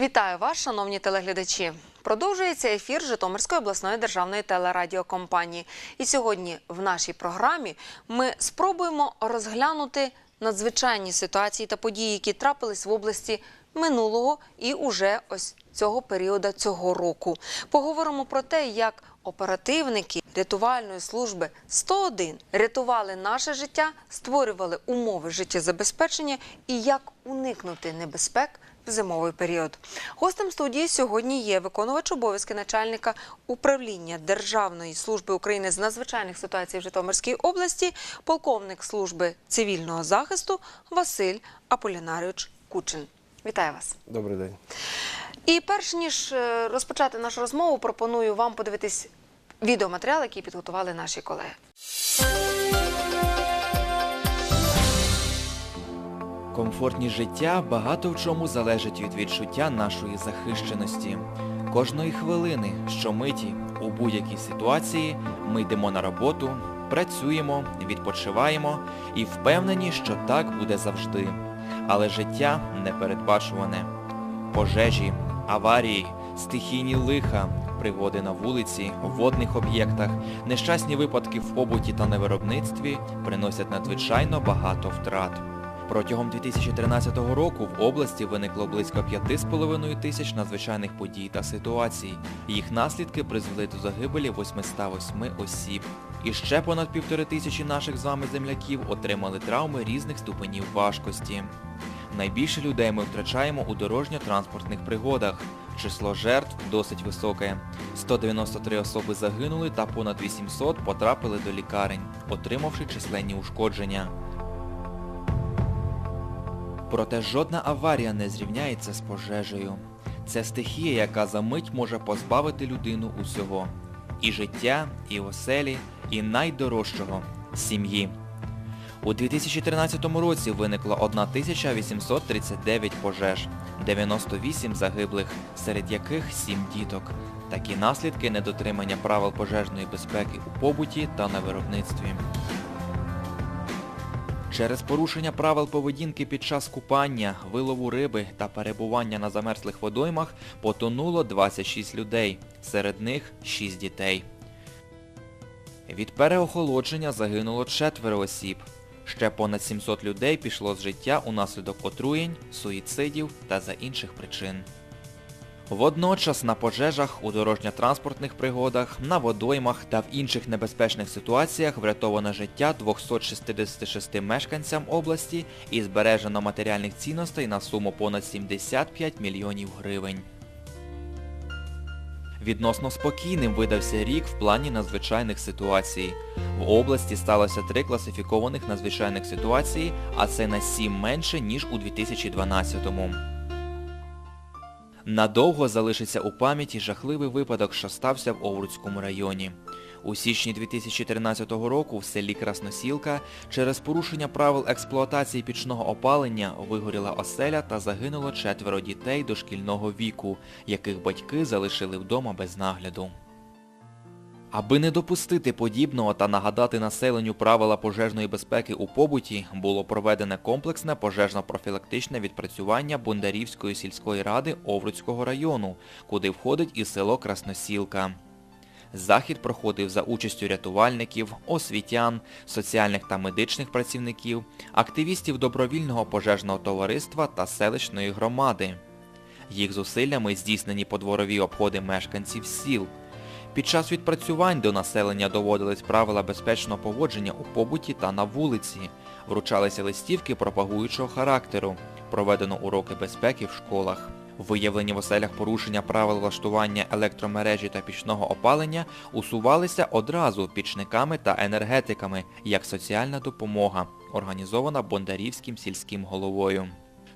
Вітаю вас, шановні телеглядачі. Продовжується ефір Житомирської обласної державної телерадіокомпанії. І сьогодні в нашій програмі ми спробуємо розглянути надзвичайні ситуації та події, які трапились в області минулого і уже ось цього періоду цього року. Поговоримо про те, як оперативники рятувальної служби 101 рятували наше життя, створювали умови життєзабезпечення і як уникнути небезпек в зимовий період. Гостем студії сьогодні є виконувач обов'язки начальника управління Державної служби України з надзвичайних ситуацій в Житомирській області, полковник служби цивільного захисту Василь Аполінарійович Кучин. Вітаю вас. Добрий день. І перш ніж е, розпочати нашу розмову, пропоную вам подивитись відеоматеріал, який підготували наші колеги. Комфортність життя багато в чому залежить від відчуття нашої захищеності. Кожної хвилини, щомиті, у будь-якій ситуації ми йдемо на роботу, працюємо, відпочиваємо і впевнені, що так буде завжди. Але життя непередбачуване. Пожежі, аварії, стихійні лиха, пригоди на вулиці, водних об'єктах, нещасні випадки в побуті та на виробництві приносять надзвичайно багато втрат. Протягом 2013 року в області виникло близько 5,5 тисяч надзвичайних подій та ситуацій. Їх наслідки призвели до загибелі 808 осіб. І ще понад півтори тисячі наших з вами земляків отримали травми різних ступенів важкості. Найбільше людей ми втрачаємо у дорожньо-транспортних пригодах. Число жертв досить високе. 193 особи загинули та понад 800 потрапили до лікарень, отримавши численні ушкодження. Проте жодна аварія не зрівняється з пожежею. Це стихія, яка за мить може позбавити людину усього. І життя, і оселі, і найдорожчого сім'ї. У 2013 році виникло 1839 пожеж, 98 загиблих, серед яких 7 діток. Такі наслідки недотримання правил пожежної безпеки у побуті та на виробництві. Через порушення правил поведінки під час купання, вилову риби та перебування на замерзлих водоймах потонуло 26 людей, серед них 6 дітей. Від переохолодження загинуло четверо осіб. Ще понад 700 людей пішло з життя унаслідок отруєнь, суїцидів та за інших причин. Водночас на пожежах, у дорожньо-транспортних пригодах, на водоймах та в інших небезпечних ситуаціях врятовано життя 266 мешканцям області і збережено матеріальних цінностей на суму понад 75 мільйонів гривень. Відносно спокійним видався рік в плані надзвичайних ситуацій. В області сталося три класифікованих надзвичайних ситуації, а це на 7 менше, ніж у 2012-му. Надовго залишиться у пам'яті жахливий випадок, що стався в Овруцькому районі. У січні 2013 року в селі Красносілка через порушення правил експлуатації пічного опалення вигоріла оселя та загинуло четверо дітей дошкільного віку, яких батьки залишили вдома без нагляду. Аби не допустити подібного та нагадати населенню правила пожежної безпеки у побуті, було проведене комплексне пожежно-профілактичне відпрацювання Бондарівської сільської ради Овруцького району, куди входить і село Красносілка. Захід проходив за участю рятувальників, освітян, соціальних та медичних працівників, активістів добровільного пожежного товариства та селищної громади. Їх зусиллями здійснені подворові обходи мешканців сіл. Під час відпрацювань до населення доводились правила безпечного поводження у побуті та на вулиці, вручалися листівки пропагуючого характеру, проведено уроки безпеки в школах. Виявлені в оселях порушення правил влаштування електромережі та пічного опалення усувалися одразу пічниками та енергетиками як соціальна допомога, організована Бондарівським сільським головою.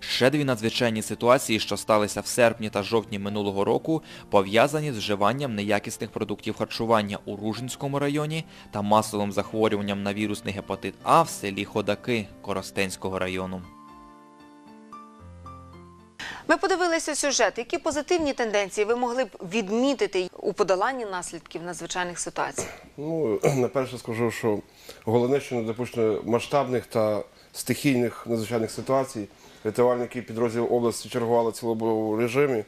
Ще дві надзвичайні ситуації, що сталися в серпні та жовтні минулого року, пов'язані з вживанням неякісних продуктів харчування у Ружинському районі та масовим захворюванням на вірусний гепатит А в селі Ходаки Коростенського району. Ми подивилися сюжет. Які позитивні тенденції ви могли б відмітити у подоланні наслідків надзвичайних ситуацій? Ну, наперше скажу, що головне, що не допущено масштабних та стихійних надзвичайних ситуацій. Рятувальники підрозділів області чергували в цілодобовому режимі,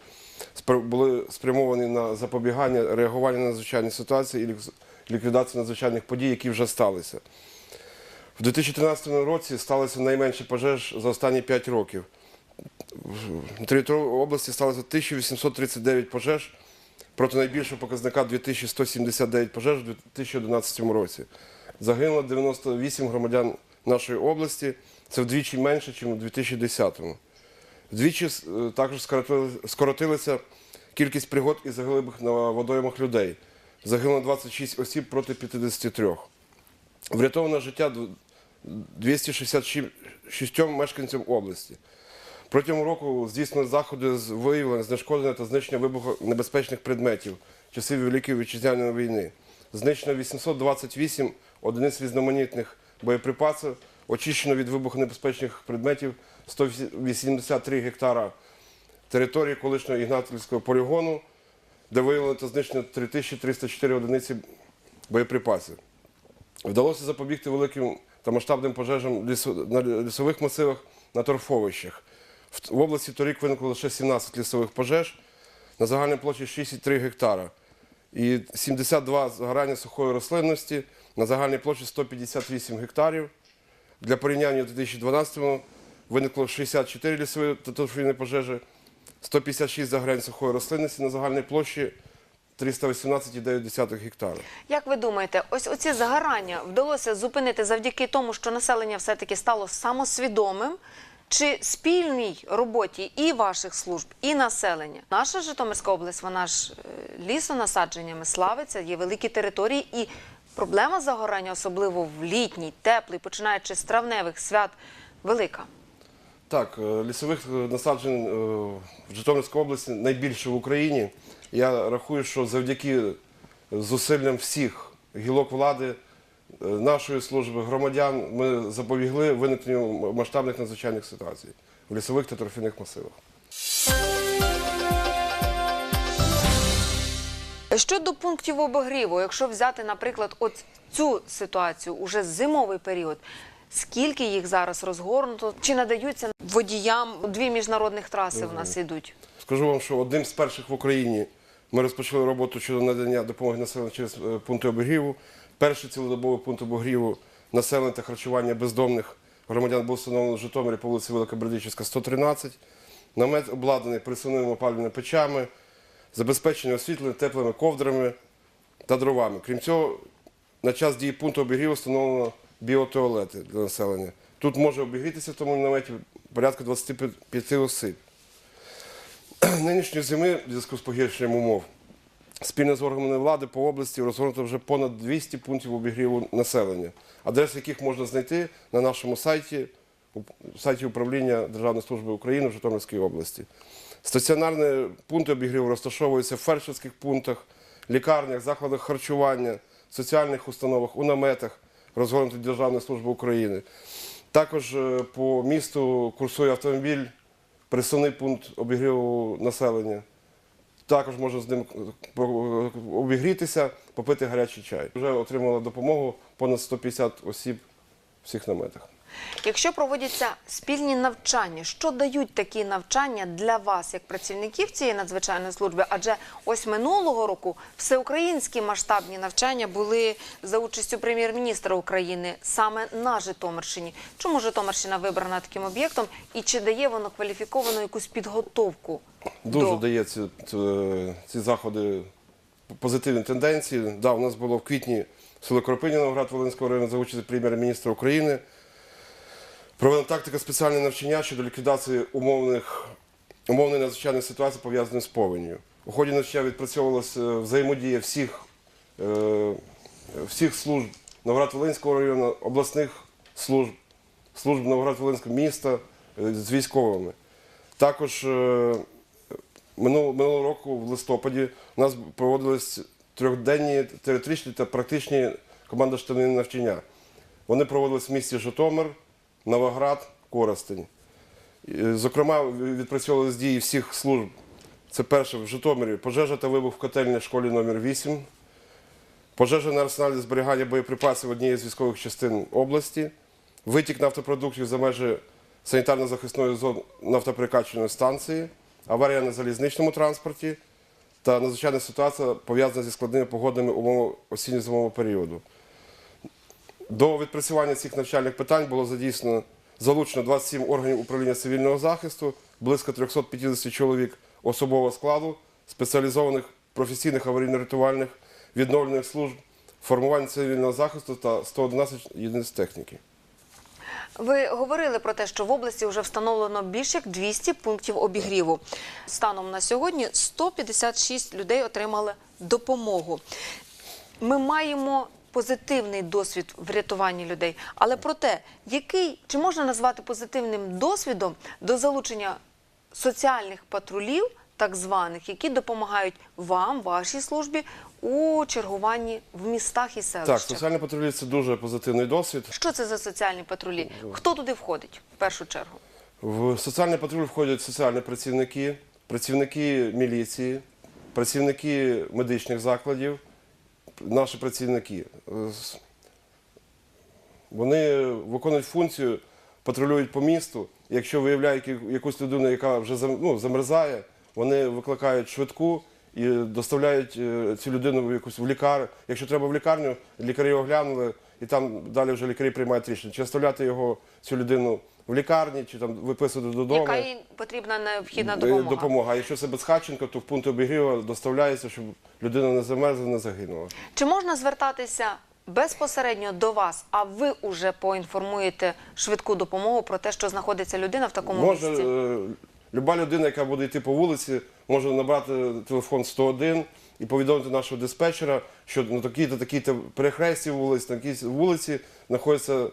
були спрямовані на запобігання, реагування на надзвичайні ситуації і ліквідацію надзвичайних подій, які вже сталися. В 2013 році сталося найменше пожеж за останні 5 років. На території області сталося 1839 пожеж проти найбільшого показника 2179 пожеж у 2011 році. Загинуло 98 громадян нашої області. Це вдвічі менше, ніж у 2010-му. Вдвічі е, також скоротилася кількість пригод і загиблих на водоймах людей. Загинуло 26 осіб проти 53. Врятовано життя дв- 266 мешканцям області. Протягом року здійснили заходи з виявлення, знешкодження та знищення вибухонебезпечних предметів часів Великої Вітчизняної війни. Знищено 828 одиниць різноманітних боєприпасів, очищено від вибухонебезпечних предметів 183 гектара території колишнього Ігнатівського полігону, де виявлено та знищено 3304 одиниці боєприпасів. Вдалося запобігти великим та масштабним пожежам на лісових масивах на торфовищах. В- області торік виникло лише 17 лісових пожеж на загальній площі 63 гектара і 72 згорання сухої рослинності на загальній площі 158 гектарів. Для порівняння у 2012-му виникло 64 лісові та пожежі, 156 загорянь сухої рослинності на загальній площі 318,9 гектара. Як ви думаєте, ось оці загорання вдалося зупинити завдяки тому, що населення все-таки стало самосвідомим? Чи спільній роботі і ваших служб, і населення? Наша Житомирська область, вона ж е, лісонасадженнями славиться, є великі території, і проблема загорання, особливо в літній, теплий, починаючи з травневих свят, велика. Так, е, лісових е, насаджень е, в Житомирській області найбільше в Україні. Я рахую, що завдяки зусиллям всіх гілок влади, нашої служби, громадян, ми запобігли виникненню масштабних надзвичайних ситуацій в лісових та торфяних масивах. Щодо пунктів обогріву, якщо взяти, наприклад, от цю ситуацію уже зимовий період, скільки їх зараз розгорнуто? Чи надаються водіям дві міжнародних траси в нас йдуть? Скажу вам, що одним з перших в Україні ми розпочали роботу щодо надання допомоги населенню через е, пункти обігріву. Перший цілодобовий пункт обігріву населення та харчування бездомних громадян був встановлений в Житомирі по вулиці Великобердичівська, 113. Намет обладнаний присувними опалювальними печами, забезпечений освітленням, теплими ковдрами та дровами. Крім цього, на час дії пункту обігріву встановлено біотуалети для населення. Тут може обігрітися в тому наметі порядка 25 осіб. Нинішньої зими в зв'язку з погіршенням умов спільно з органами влади по області розгорнуто вже понад 200 пунктів обігріву населення, адреси яких можна знайти на нашому сайті, сайті управління Державної служби України в Житомирській області. Стаціонарні пункти обігріву розташовуються в фельдшерських пунктах, лікарнях, закладах харчування, соціальних установах, у наметах, розгорнутих Державної служби України. Також е, по місту курсує автомобіль, присувний пункт обігріву населення. Також можна з ним е, обігрітися, попити гарячий чай. Вже отримала допомогу понад 150 осіб в всіх наметах. Якщо проводяться спільні навчання, що дають такі навчання для вас, як працівників цієї надзвичайної служби? Адже ось минулого року всеукраїнські масштабні навчання були за участю прем'єр-міністра України саме на Житомирщині. Чому Житомирщина вибрана таким об'єктом і чи дає воно кваліфіковану якусь підготовку? Дуже до... дає ці, заходи позитивні тенденції. Да, у нас було в квітні село Кропині Новоград Волинського району за участі прем'єр-міністра України. Проведена тактика спеціальне навчання щодо ліквідації умовних, умовної надзвичайної ситуації, пов'язаної з повенью. У ході навчання відпрацьовувалася взаємодія всіх, е, всіх служб Новоград-Волинського району, обласних служб, служб Новоград-Волинського міста е, з військовими. Також е, минулого, минулого року, в листопаді, у нас проводились трьохденні теоретичні та практичні командно-штабні навчання. Вони проводились в місті Житомир, Новоград, Коростень. Зокрема, відпрацьовували дії всіх служб. Це перше в Житомирі пожежа та вибух в котельні школі номер 8 пожежа на арсеналі зберігання боєприпасів однієї з військових частин області, витік нафтопродуктів за межі санітарно-захисної зони нафтоперекачувальної станції, аварія на залізничному транспорті та надзвичайна ситуація пов'язана зі складними погодними умовами осінньо-зимового періоду. До відпрацювання цих навчальних питань було задійснено залучено 27 органів управління цивільного захисту, близько 350 чоловік особового складу, спеціалізованих професійних аварійно-рятувальних відновлених служб, формувань цивільного захисту та 111 одиниць техніки. Ви говорили про те, що в області вже встановлено більше як 200 пунктів обігріву. Станом на сьогодні 156 людей отримали допомогу. Ми маємо позитивний досвід в рятуванні людей, але про те, який чи можна назвати позитивним досвідом до залучення соціальних патрулів, так званих, які допомагають вам, вашій службі у чергуванні в містах і селищах. Так, соціальні патрулі це дуже позитивний досвід. Що це за соціальні патрулі? Хто туди входить в першу чергу? В соціальний патруль входять соціальні працівники, працівники міліції, працівники медичних закладів, наші працівники. Е, Вони виконують функцію, патрулюють по місту. Якщо виявляють якусь людину, яка вже ну, замерзає, вони викликають швидку і доставляють е, цю людину в якусь в лікар. Якщо треба в лікарню, лікарі оглянули, і там далі вже лікарі приймають рішення, чи оставляти його, цю людину в лікарні, чи там виписувати додому. Яка їй потрібна необхідна Е, допомога? допомога. Якщо це безхатченко, то в пункт обігріву доставляється, щоб людина не замерзла, не загинула. Чи можна звертатися безпосередньо до вас, а ви вже поінформуєте швидку допомогу про те, що знаходиться людина в такому Може, місці? е, люба людина, яка буде йти по вулиці, може набрати телефон 101 і повідомити нашого диспетчера, що на такій-то такій-то перехресті вулиць, на такій вулиці знаходиться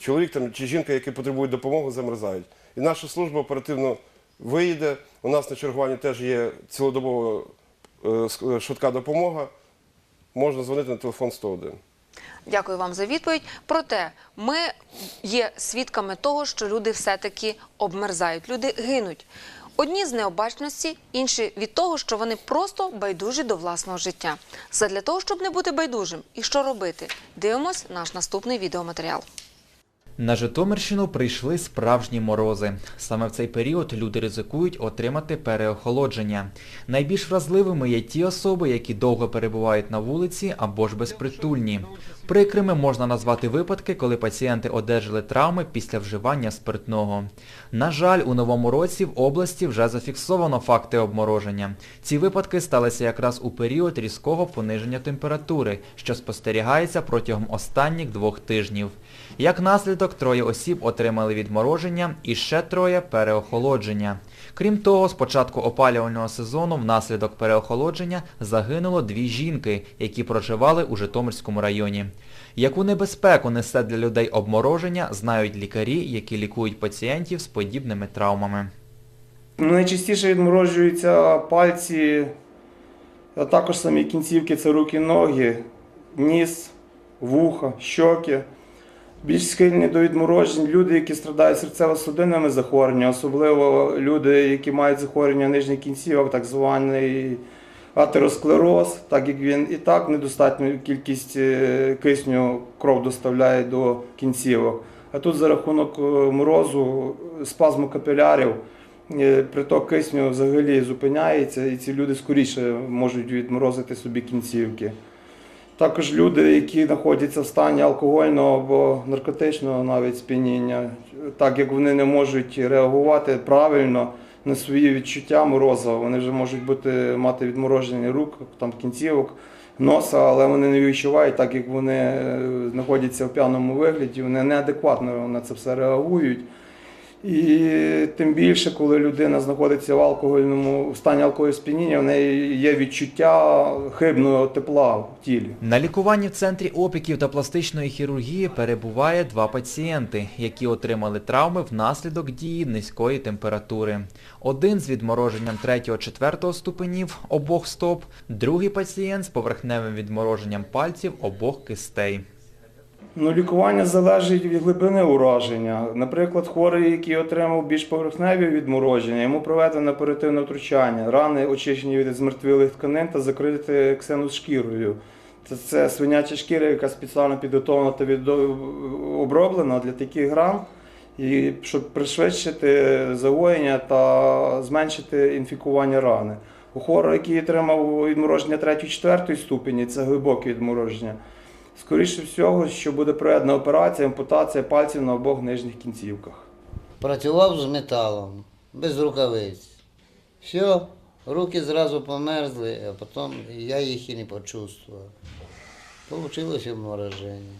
чоловік там, чи жінка, які потребують допомоги, замерзають. І наша служба оперативно виїде. У нас на чергуванні теж є цілодобова е, швидка допомога. Можна дзвонити на телефон 101. Дякую вам за відповідь. Проте ми є свідками того, що люди все-таки обмерзають, люди гинуть. Одні з необачності, інші від того, що вони просто байдужі до власного життя. Задля того, щоб не бути байдужим і що робити, дивимось наш наступний відеоматеріал. На Житомирщину прийшли справжні морози. Саме в цей період люди ризикують отримати переохолодження. Найбільш вразливими є ті особи, які довго перебувають на вулиці або ж безпритульні. Прикрими можна назвати випадки, коли пацієнти одержали травми після вживання спиртного. На жаль, у новому році в області вже зафіксовано факти обмороження. Ці випадки сталися якраз у період різкого пониження температури, що спостерігається протягом останніх двох тижнів. Як наслідок, троє осіб отримали відмороження і ще троє переохолодження. Крім того, з початку опалювального сезону внаслідок переохолодження загинуло дві жінки, які проживали у Житомирському районі. Яку небезпеку несе для людей обмороження, знають лікарі, які лікують пацієнтів з подібними травмами. Найчастіше відморожуються пальці, а також самі кінцівки це руки, ноги, ніс, вуха, щоки. Більш схильні до відморожень люди, які страдають серцево-судинними захворюваннями, особливо люди, які мають захворювання нижніх кінцівок, так званий атеросклероз, так як він і так недостатню кількість е, кисню кров доставляє до кінцівок. А тут за рахунок е, морозу, спазму капілярів, е, приток кисню взагалі зупиняється, і ці люди скоріше можуть відморозити собі кінцівки. Також люди, які знаходяться в стані алкогольного або наркотичного навіть сп'яніння, так як вони не можуть реагувати правильно на свої відчуття мороза, вони вже можуть бути, мати відмороження рук, там, кінцівок, носа, але вони не відчувають, так як вони е, знаходяться в п'яному вигляді, вони неадекватно на це все реагують. І тим більше, коли людина знаходиться в алкогольному в стані алкогольного сп'яніння, в неї є відчуття хибного тепла в тілі. На лікуванні в центрі опіків та пластичної хірургії перебуває два пацієнти, які отримали травми внаслідок дії низької температури. Один з відмороженням 3-4 ступенів обох стоп, другий пацієнт з поверхневим відмороженням пальців обох кистей. Ну, лікування залежить від глибини ураження. Наприклад, хворий, який отримав більш поверхневі відмороження, йому проведено оперативне втручання, рани очищені від змертвілих тканин та закриті ксеношкірою. Це, це свиняча шкіра, яка спеціально підготовлена та відо- оброблена для таких ран. і щоб пришвидшити загоєння та зменшити інфікування рани. У хворого, який отримав відмороження 3-4 ступені, це глибоке відмороження. Скоріше всього, що буде проведена операція ампутація пальців на обох нижніх кінцівках. Працював з металом, без рукавиць. Все, руки зразу померзли, а потім я їх і не почувствував. Получилось обмороження.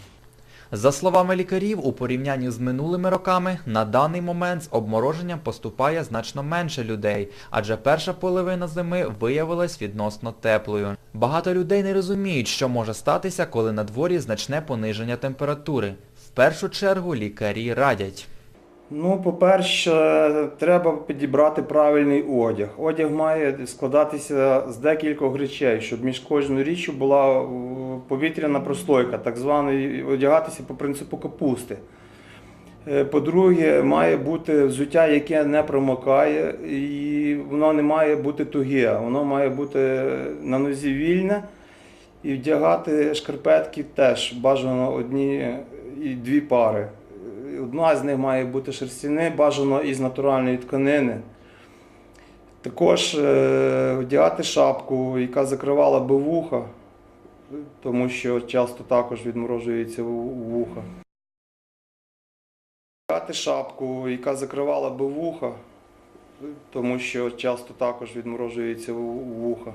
За словами лікарів, у порівнянні з минулими роками, на даний момент з обмороженням поступає значно менше людей, адже перша половина зими виявилась відносно теплою. Багато людей не розуміють, що може статися, коли на дворі значне пониження температури. В першу чергу лікарі радять. Ну, по-перше, треба підібрати правильний одяг. Одяг має складатися з декількох речей, щоб між кожною річчю була е, повітряна прослойка, так званий одягатися по принципу капусти. Е, По-друге, має бути взуття, яке не промокає, і воно не має бути туге, воно має бути на нозі вільне. І вдягати шкарпетки теж бажано одні і дві пари. Одна з них має бути шерстяне, бажано із натуральної тканини. Також е, вдягати шапку, яка закривала би вуха, тому що часто також відморожується ву- вуха. Вдягати шапку, яка закривала би вуха, тому що часто також відморожується ву- вуха.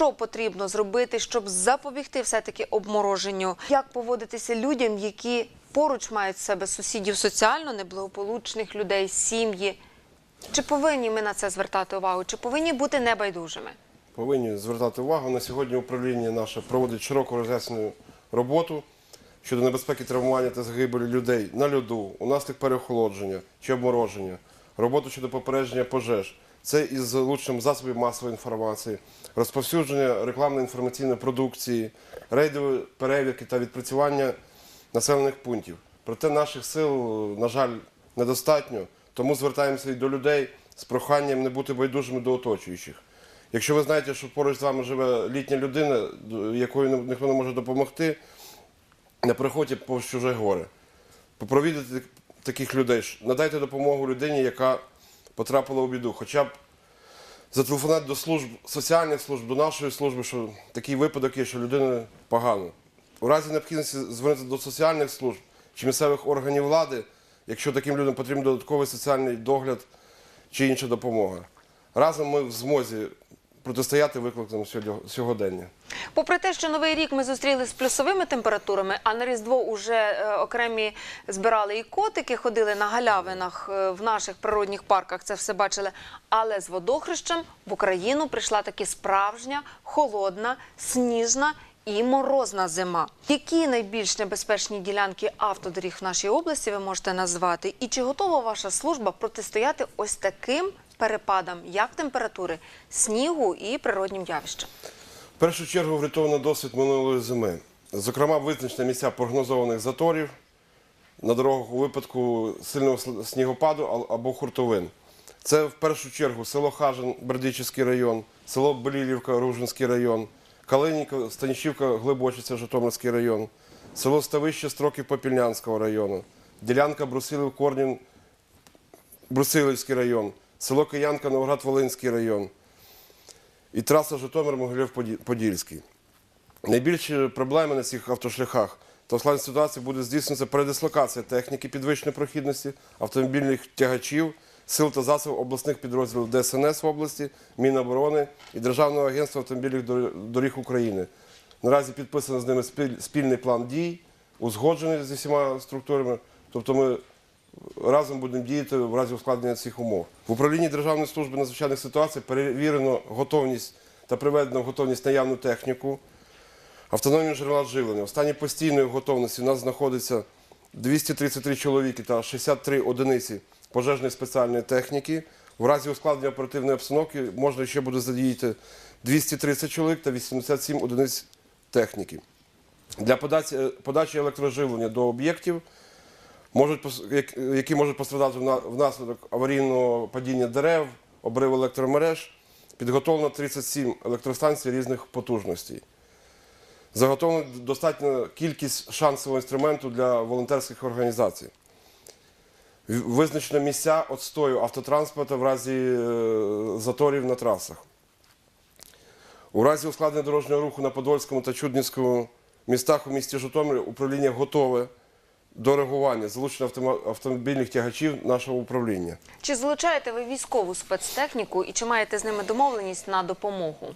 Що потрібно зробити, щоб запобігти все-таки обмороженню? Як поводитися людям, які поруч мають в себе сусідів соціально неблагополучних людей, сім'ї? Чи повинні ми на це звертати увагу? Чи повинні бути небайдужими? Повинні звертати увагу. На сьогодні управління наше проводить широку роз'яснену роботу щодо небезпеки травмування та загибелі людей на льоду, унаслідок переохолодження чи обмороження, роботу щодо попередження пожеж. Це із залученням засобів масової інформації, розповсюдження рекламно-інформаційної продукції, рейдові перевірки та відпрацювання населених пунктів. Проте наших сил, на жаль, недостатньо, тому звертаємося і до людей з проханням не бути байдужими до оточуючих. Якщо ви знаєте, що поруч з вами живе літня людина, якої ніхто не може допомогти, не приходьте по чуже горе. Попровідайте таких людей, надайте допомогу людині, яка потрапила у біду. Хоча б зателефонувати до служб, соціальних служб, до нашої служби, що такий випадок є, що людина погано. У разі необхідності звернутися до соціальних служб чи місцевих органів влади, якщо таким людям потрібен додатковий соціальний догляд чи інша допомога. Разом ми в змозі протистояти викликам сьогодення. Попри те, що новий рік ми зустріли з плюсовими температурами, а на Різдво уже е, окремі збирали і котики, ходили на галявинах е, в наших природних парках, це все бачили. Але з водохрещем в Україну прийшла таки справжня, холодна, сніжна і морозна зима. Які найбільш небезпечні ділянки автодоріг в нашій області ви можете назвати? І чи готова ваша служба протистояти ось таким перепадам, як температури, снігу і природнім явищам? В першу чергу врятовано досвід минулої зими. Зокрема, визначені місця прогнозованих заторів на дорогах у випадку сильного снігопаду або хуртовин. Це в першу чергу село Хажин, Бердичівський район, село Белілівка, Ружинський район, Калинівка, Станішівка, Глибочиця, Житомирський район, село Ставище, Строків Попільнянського району, ділянка Брусилів, Корнін, Брусилівський район, село Киянка, Новоград-Волинський район і траса Житомир-Могилів-Подільський. Найбільші проблеми на цих автошляхах та в складній ситуації буде здійснюватися передислокація техніки підвищеної прохідності, автомобільних тягачів, сил та засобів обласних підрозділів ДСНС в області, Міноборони і Державного агентства автомобільних доріг України. Наразі підписано з ними спільний план дій, узгоджений зі всіма структурами. Тобто ми разом будемо діяти в разі ускладнення цих умов. В управлінні Державної служби надзвичайних ситуацій перевірено готовність та приведено в готовність наявну техніку, автономні джерела живлення. В стані постійної готовності у нас знаходиться 233 чоловіки та 63 одиниці пожежної спеціальної техніки. В разі ускладнення оперативної обстановки можна ще буде задіяти 230 чоловік та 87 одиниць техніки. Для подачі електроживлення до об'єктів можуть, які можуть пострадати внаслідок аварійного падіння дерев, обриву електромереж, підготовлено 37 електростанцій різних потужностей. Заготовлена достатня кількість шансового інструменту для волонтерських організацій. Визначено місця відстою автотранспорту в разі е, заторів на трасах. У разі ускладнення дорожнього руху на Подольському та Чуднівському містах у місті Житомирі управління готове до реагування залучення автомобільних тягачів нашого управління. Чи залучаєте ви військову спецтехніку і чи маєте з ними домовленість на допомогу?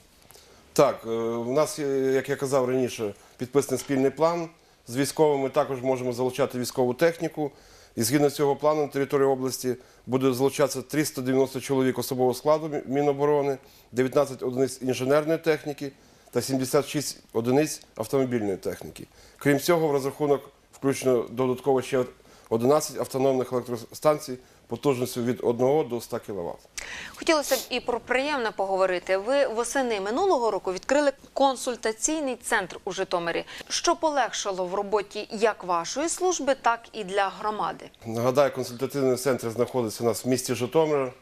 Так, е, у нас, як я казав раніше, підписаний спільний план. З військовими також можемо залучати військову техніку. І згідно цього плану на території області буде залучатися 390 чоловік особового складу Міноборони, 19 одиниць інженерної техніки та 76 одиниць автомобільної техніки. Крім цього, в розрахунок включено додатково ще 11 автономних електростанцій потужністю від 1 до 100 кВт. Хотілося б і про приємне поговорити. Ви восени минулого року відкрили консультаційний центр у Житомирі, що полегшило в роботі як вашої служби, так і для громади. Нагадаю, консультативний центр знаходиться у нас в місті Житомир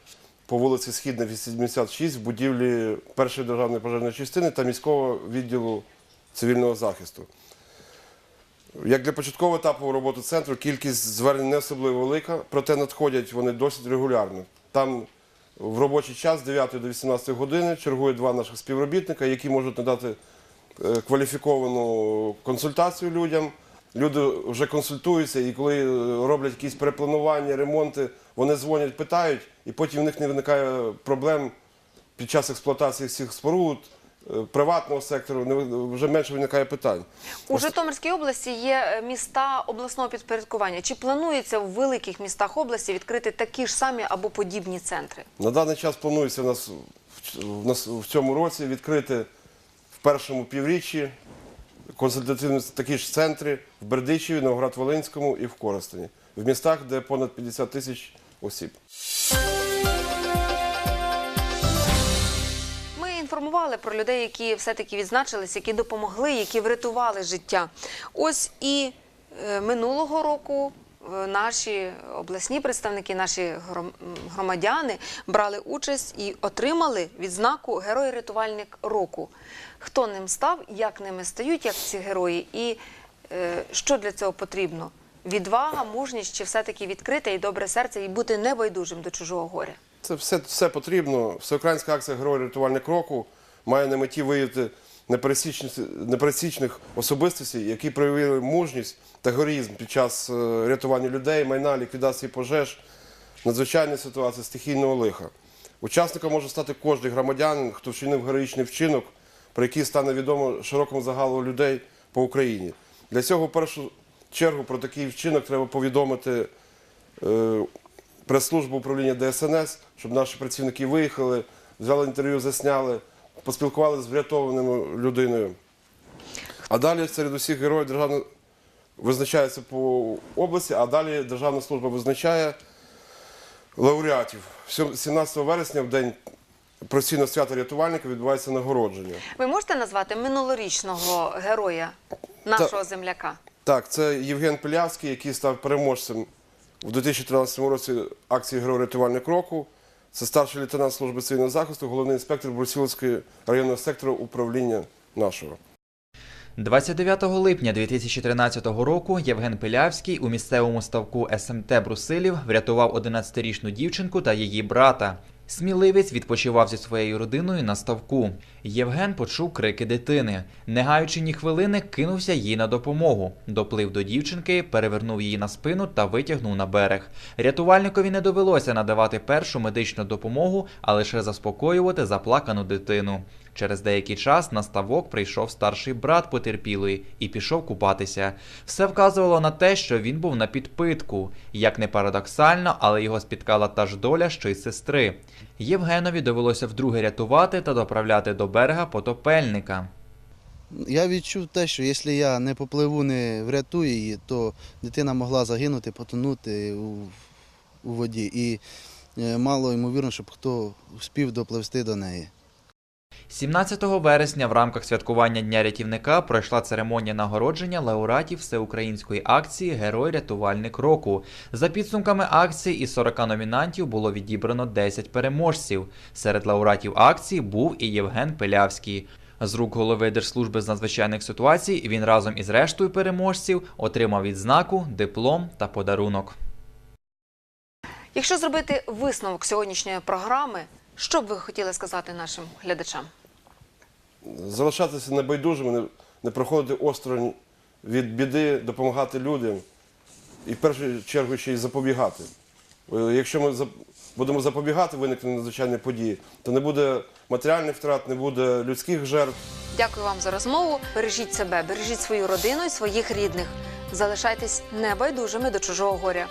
по вулиці Східна, 86, в будівлі першої державної пожежної частини та міського відділу цивільного захисту. Як для початкового етапу роботи центру кількість звернень не особливо велика, проте надходять вони досить регулярно. Там в робочий час з 9 до 18 години чергують два наших співробітника, які можуть надати е, кваліфіковану консультацію людям. Люди вже консультуються, і коли е, роблять якісь перепланування, ремонти, вони дзвонять, питають, і потім в них не виникає проблем під час експлуатації цих споруд, приватного сектору, вже менше виникає питань. У Житомирській області є е, міста обласного підпорядкування. Чи планується в великих містах області відкрити такі ж самі або подібні центри? На даний час планується в нас в, в нас в цьому році відкрити в першому півріччі консультативні такі ж центри в Бердичеві, Новоград-Волинському і в Коростені, в містах, де понад 50 тисяч осіб. Інформували про людей, які все-таки відзначились, які допомогли, які врятували життя. Ось і е, минулого року е, наші обласні представники, наші гром- громадяни брали участь і отримали відзнаку Герой-рятувальник року. Хто ним став, як ними стають, як ці герої, і е, що для цього потрібно? Відвага, мужність чи все-таки відкрите і добре серце і бути небайдужим до чужого горя? Це все, все потрібно. Всеукраїнська акція Герой рятувальник року має на меті виявити непересічних, непересічних особистостей, які проявили мужність та героїзм під час е, рятування людей, майна, ліквідації пожеж, надзвичайної ситуації, стихійного лиха. Учасником може стати кожен громадянин, хто вчинив героїчний вчинок, про який стане відомо широкому загалу людей по Україні. Для цього в першу чергу про такий вчинок треба повідомити е, прес-службу управління ДСНС, щоб наші працівники виїхали, взяли інтерв'ю, засняли, поспілкувалися з врятованою людиною. А далі серед усіх героїв державна визначається по області, а далі Державна служба визначає лауреатів. 17 вересня, в день професійного свята рятувальника, відбувається нагородження. Ви можете назвати минулорічного героя нашого земляка? Так, це Євген Пилявський, який став переможцем у 2013 році акції Герой рятувальник року. Це старший лейтенант служби цивільного захисту, головний інспектор Брусіловського районного сектору управління нашого. 29 липня 2013 року Євген Пилявський у місцевому ставку СМТ Брусилів врятував 11-річну дівчинку та її брата. Сміливець відпочивав зі своєю родиною на ставку. Євген почув крики дитини. Не гаючи ні хвилини, кинувся їй на допомогу. Доплив до дівчинки, перевернув її на спину та витягнув на берег. Рятувальникові не довелося надавати першу медичну допомогу, а лише заспокоювати заплакану дитину. Через деякий час на ставок прийшов старший брат потерпілої і пішов купатися. Все вказувало на те, що він був на підпитку. Як не парадоксально, але його спіткала та ж доля, що й сестри. Євгенові довелося вдруге рятувати та доправляти до берега потопельника. Я відчув те, що якщо я не попливу, не врятую її, то дитина могла загинути, потонути у, у воді. І е, мало ймовірно, щоб хто вспів допливсти до неї. 17 вересня в рамках святкування Дня рятівника пройшла церемонія нагородження лауреатів всеукраїнської акції Герой рятувальник року. За підсумками акції із 40 номінантів було відібрано 10 переможців. Серед лауреатів акції був і Євген Пилявський. З рук голови Держслужби з надзвичайних ситуацій він разом із рештою переможців отримав відзнаку, диплом та подарунок. Якщо зробити висновок сьогоднішньої програми, що б ви хотіли сказати нашим глядачам? залишатися небайдужими, не, проходити осторонь від біди, допомагати людям і в першу чергу ще й запобігати. Е, Якщо ми будемо запобігати виникненню надзвичайної події, то не буде матеріальних втрат, не буде людських жертв. Дякую вам за розмову. Бережіть себе, бережіть свою родину і своїх рідних. Залишайтесь небайдужими до чужого горя.